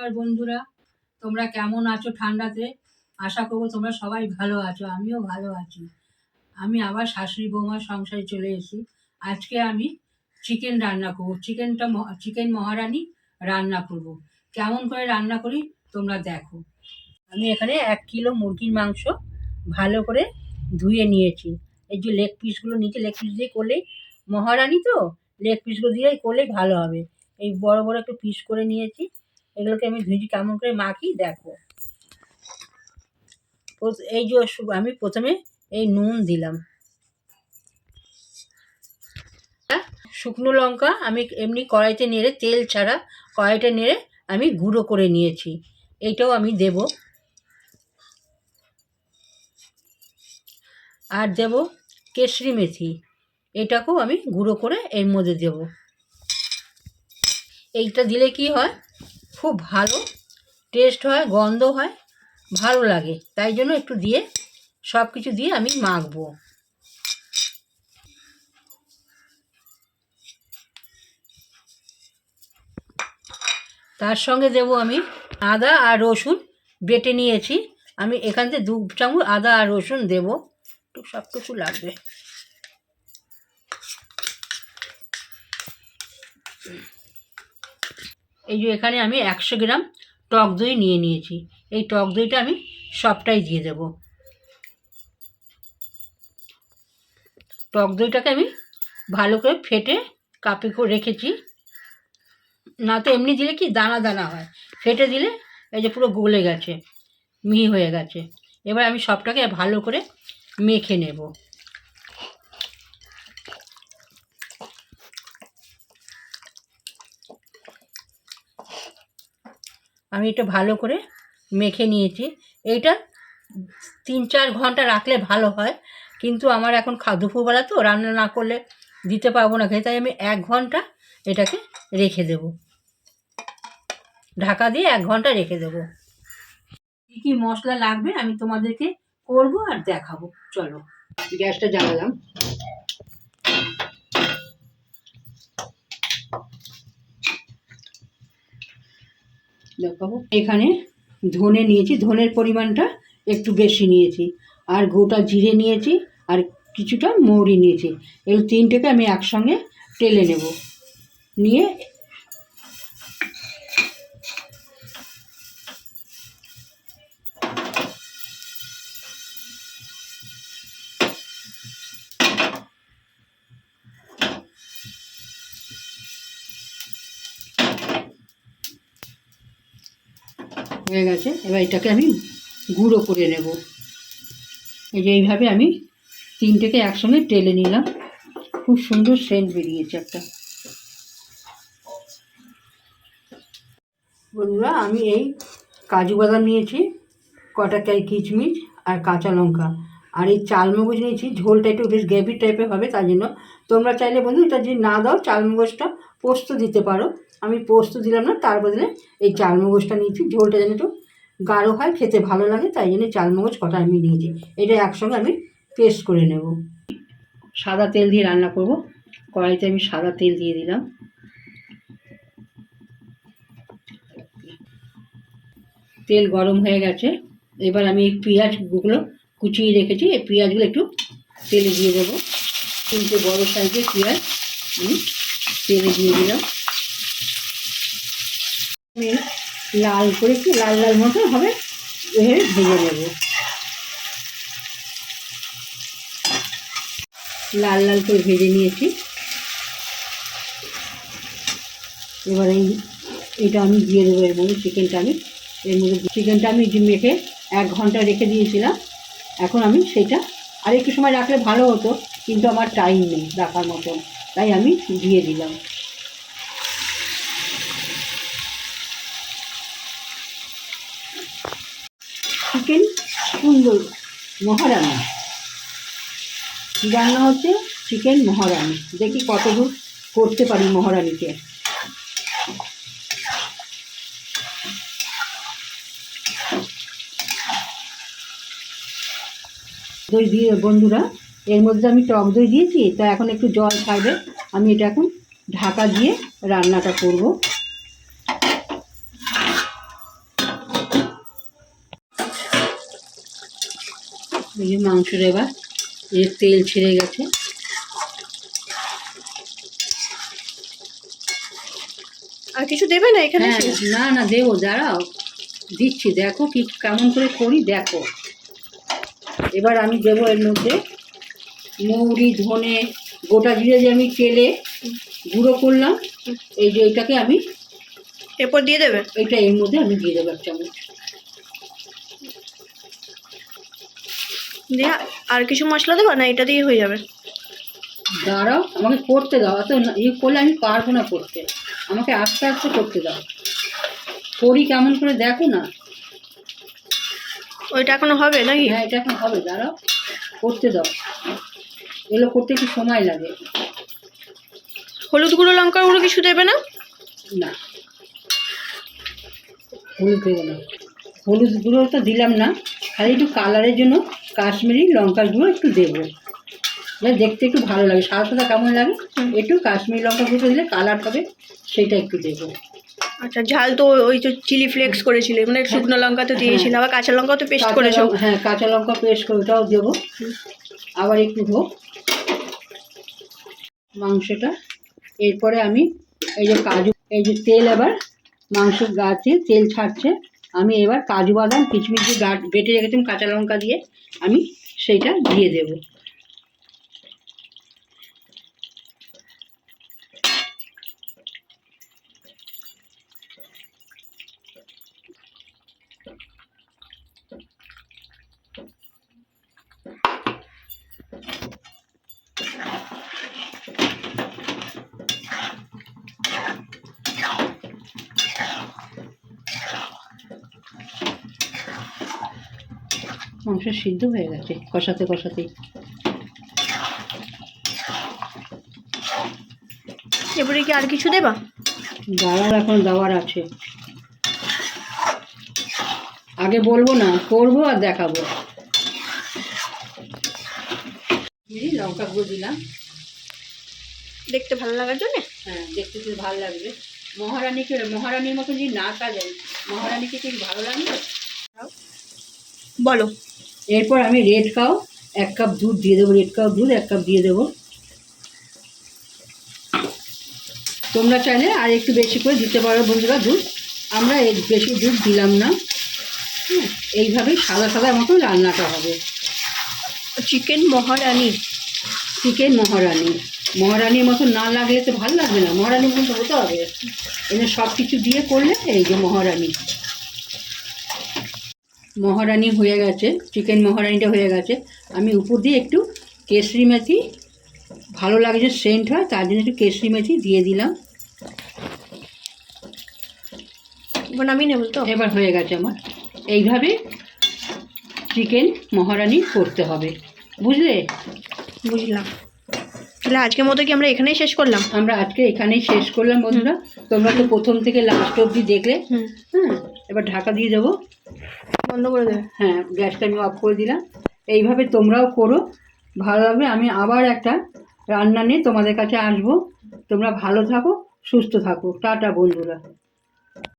নমস্কার বন্ধুরা। তোমরা কেমন আছো ঠান্ডাতে? আশা করব তোমরা সবাই ভালো আছো, আমিও ভালো আছি। আমি আবার শাশুড়ি বৌমার সংসারে চলে এসেছি। আজকে আমি চিকেন রান্না করব। চিকেনটা চিকেন মহারানি রান্না করব। কেমন করে রান্না করি তোমরা দেখো। আমি এখানে এক কিলো মুরগির মাংস ভালো করে ধুয়ে নিয়েছি। এই যে লেগ পিসগুলো নিচে লেগ পিস দিয়ে করলে মহারানি তো? লেগ পিসগুলো দিয়েই করলেই ভালো হবে। এই বড় বড় একটু পিস করে নিয়েছি। এগুলোকে আমি ধুয়েছি কেমন করে মাখি? দেখো। এই যে আমি প্রথমে এই নুন দিলাম। শুকনো লঙ্কা আমি এমনি কড়াইতে নেড়ে, তেল ছাড়া কড়াইতে নেড়ে আমি গুঁড়ো করে নিয়েছি। এইটাও আমি দেব। আর দেব কেশরি মেথি। এটাকেও আমি গুঁড়ো করে এর মধ্যে দেব। এইটা দিলে কি হয়? খুব ভালো টেস্ট হয়, গন্ধ হয়, ভালো লাগে। তাই জন্য একটু দিয়ে সব কিছু দিয়ে আমি মাখবো। তার সঙ্গে দেব আমি আদা আর রসুন বেটে নিয়েছি। আমি এখান থেকে দু চামচ আদা আর রসুন দেব। একটু সব কিছু লাগবে। এই যে এখানে আমি একশো গ্রাম টক দই নিয়ে নিয়েছি। এই টক দইটা আমি সবটাই দিয়ে দেব। টক দইটাকে আমি ভালো করে ফেটে কাপে করে রেখেছি। না তো এমনি দিলে কি দানা দানা হয়। ফেটে দিলে এই যে পুরো গলে গেছে, মিহি হয়ে গেছে। এবার আমি সবটাকে ভালো করে মেখে নেব। আমি এটা ভালো করে মেখে নিয়েছি। এইটা তিন চার ঘণ্টা রাখলে ভালো হয়। কিন্তু আমার এখন খা দুপুরবেলা তো রান্না না করলে দিতে পারব না খেয়ে তাই আমি এক ঘণ্টা এটাকে রেখে দেব। ঢাকা দিয়ে এক ঘণ্টা রেখে দেব। কী কী মশলা লাগবে আমি তোমাদেরকে করব আর দেখাবো। চলো, গ্যাসটা জ্বালালাম। দেখাবো। এখানে ধনে নিয়েছি, ধনের পরিমাণটা একটু বেশি নিয়েছি। আর গোটা জিরে নিয়েছি, আর কিছুটা মৌরি নিয়েছি। এই তিনটেকে আমি একসঙ্গে টেলে নেব। নিয়ে হয়ে গেছে। এবার এটাকে আমি গুঁড়ো করে নেব। এই যে এইভাবে আমি তিনটেকে একসঙ্গে টেলে নিলাম। খুব সুন্দর সেন্ট বেরিয়েছে একটা। বন্ধুরা, আমি এই কাজু বাদাম নিয়েছি, কটা কাই কিচমিচ আর কাঁচা লঙ্কা। আর এই চালমগজ নিয়েছি, ঝোলটা একটু বেশ গ্রেভি টাইপের হবে, তার জন্য তোমরা চাইলে বন্ধু এটা যদি না দাও, চালমগজটা পোস্ত দিতে পারো। আমি পোস্ত দিলাম না, তার বদলে এই চালমগজটা নিয়েছি, ঝোলটা যেন একটু গাঢ় হয়, খেতে ভালো লাগে, তাই জন্য চালমগজ কটা আমি নিয়েছি। এটা একসঙ্গে আমি পেস্ট করে নেব। সাদা তেল দিয়ে রান্না করব। কড়াইতে আমি সাদা তেল দিয়ে দিলাম। তেল গরম হয়ে গেছে। এবার আমি এই পেঁয়াজগুলো কুচিয়ে রেখেছি। এই পেঁয়াজগুলো একটু তেলে দিয়ে দেবো। তিনটে বড় সাইজের পেঁয়াজ আমি তেলে দিয়ে দিলাম। লাল করে একটু লাল লাল মতো হবে ভেজে নেব। লাল লাল করে ভেজে নিয়েছি। এবার এই, এটা আমি দিয়ে দেবো এর মধ্যে চিকেনটা আমি। এর মধ্যে চিকেনটা আমি মেখে এক ঘণ্টা রেখে দিয়েছিলাম, এখন আমি সেটা আর একটু সময় রাখলে ভালো হতো, কিন্তু আমার টাইম নেই রাখার মতন, তাই আমি দিয়ে দিলাম চিকেন সুন্দর মহারানি। কী রান্না হচ্ছে? চিকেন মহারানি। দেখি কতদূর করতে পারি মহারানিকে। দই দিয়ে বন্ধুরা, এর মধ্যে আমি টক দই দিয়েছি, তা এখন একটু জল ছাড়বে। আমি এটা এখন ঢাকা দিয়ে রান্নাটা করব। এই যে মাংসের এবার এই তেল ছেড়ে গেছে। আর কিছু দেবে না এখানে হ্যাঁ? না না দেবো দাঁড়াও। দিচ্ছি দেখো কি কেমন করে করি দেখো। এবার আমি দেবো এর মধ্যে মৌরি ধনে গোটা জিরে যে আমি তেলে গুঁড়ো করলাম এই যে এটাকে আমি এরপর দিয়ে দেবে? এটা এর মধ্যে আমি দিয়ে দেবো এক চামচ। দিয়ে আর কিছু মশলা দেবো? না এটা দিয়ে হয়ে যাবে। দাঁড়াও আমাকে করতে দাও অত না- ইয়ে করলে আমি পারব না করতে। আমাকে আস্তে আস্তে করতে দাও। করি কেমন করে দেখো না। ওইটা এখনও হবে নাকি? হ্যাঁ এটা এখন হবে দাঁড়াও। করতে দাও। এগুলো করতে একটু সময় লাগে। হলুদ গুঁড়ো লঙ্কার গুঁড়ো কিছু দেবে না? না। হলুদ দেবো না। হলুদ গুঁড়ো তো দিলাম না। খালি একটু কালারের জন্য কাশ্মীরি লঙ্কার গুঁড়ো একটু দেবো। মানে দেখতে একটু ভালো লাগে। সাদা সাদা কেমন লাগে? একটু কাশ্মীরি লঙ্কা গুঁড়ো দিলে কালার হবে সেটা একটু দেবো। আচ্ছা ঝাল তো ওই তো চিলি ফ্লেক্স করেছিলে। মানে শুকনো লঙ্কা তো দিয়েছিলে আবার কাঁচা লঙ্কা তো পেস্ট করেছ। হ্যাঁ কাঁচা লঙ্কা পেস্ট করে ওটাও দেবো। আবার একটু হোক। মাংসটা এরপরে আমি এই যে কাজু এই যে তেল এবার মাংসের গাছে তেল ছাড়ছে। আমি এবার কাজু বাদাম কিচমিচ বেটে রেখেছিলাম কাঁচা লঙ্কা দিয়ে আমি সেইটা দিয়ে দেবো। মাংস সিদ্ধ হয়ে গেছে কষাতে কষাতেই। এবারে কি আর কিছু দেবা? দাওয়ার এখন দাওয়ার আছে। আগে বলব না করব আর দেখাবো। লঙ্কা গুঁড়ো দিলাম। দেখতে ভালো লাগার জন্য? হ্যাঁ দেখতে তো ভালো লাগবে। মহারানীকে মহারানীর মতন যদি না সাজাই মহারানীকে কি ভালো লাগবে? বলো। এরপর আমি রেড কাউ এক কাপ দুধ দিয়ে দেবো রেড কাউ দুধ এক কাপ দিয়ে দেবো। তোমরা চাইলে আর একটু বেশি করে দিতে পারো বন্ধুরা দুধ। আমরা এর বেশি দুধ দিলাম না। এইভাবেই সাদা সাদা মতো রান্নাটা হবে। চিকেন মহারানি চিকেন মহারানী মহারানীর মতো না লাগলে তো ভালো লাগবে না। মহারানীর মতো হতে হবে। এনে সব কিছু দিয়ে করলে এই যে মহারানী মহারানী হয়ে গেছে চিকেন মহারানিটা হয়ে গেছে। আমি উপর দিয়ে একটু কেশরি মেথি ভালো লাগে যে সেন্ট হয় তার জন্য একটু কেশরি মেথি দিয়ে দিলাম। এবার আমি নেব তো? এবার হয়ে গেছে আমার। এইভাবে চিকেন মহারানি করতে হবে। বুঝলে? বুঝলাম। তাহলে আজকের মতো কি আমরা এখানেই শেষ করলাম? আমরা আজকে এখানেই শেষ করলাম বন্ধুরা। তোমরা তো প্রথম থেকে লাস্ট অবধি দেখলে। হ্যাঁ এবার ঢাকা দিয়ে দেবো। বন্ধ করে দেবে। হ্যাঁ গ্যাসটা আমি অফ করে দিলাম। এইভাবে তোমরাও করো। ভালো হবে আমি আবার একটা রান্না নিয়ে তোমাদের কাছে আসব। তোমরা ভালো থাকো, সুস্থ থাকো। টাটা, বন্ধুরা।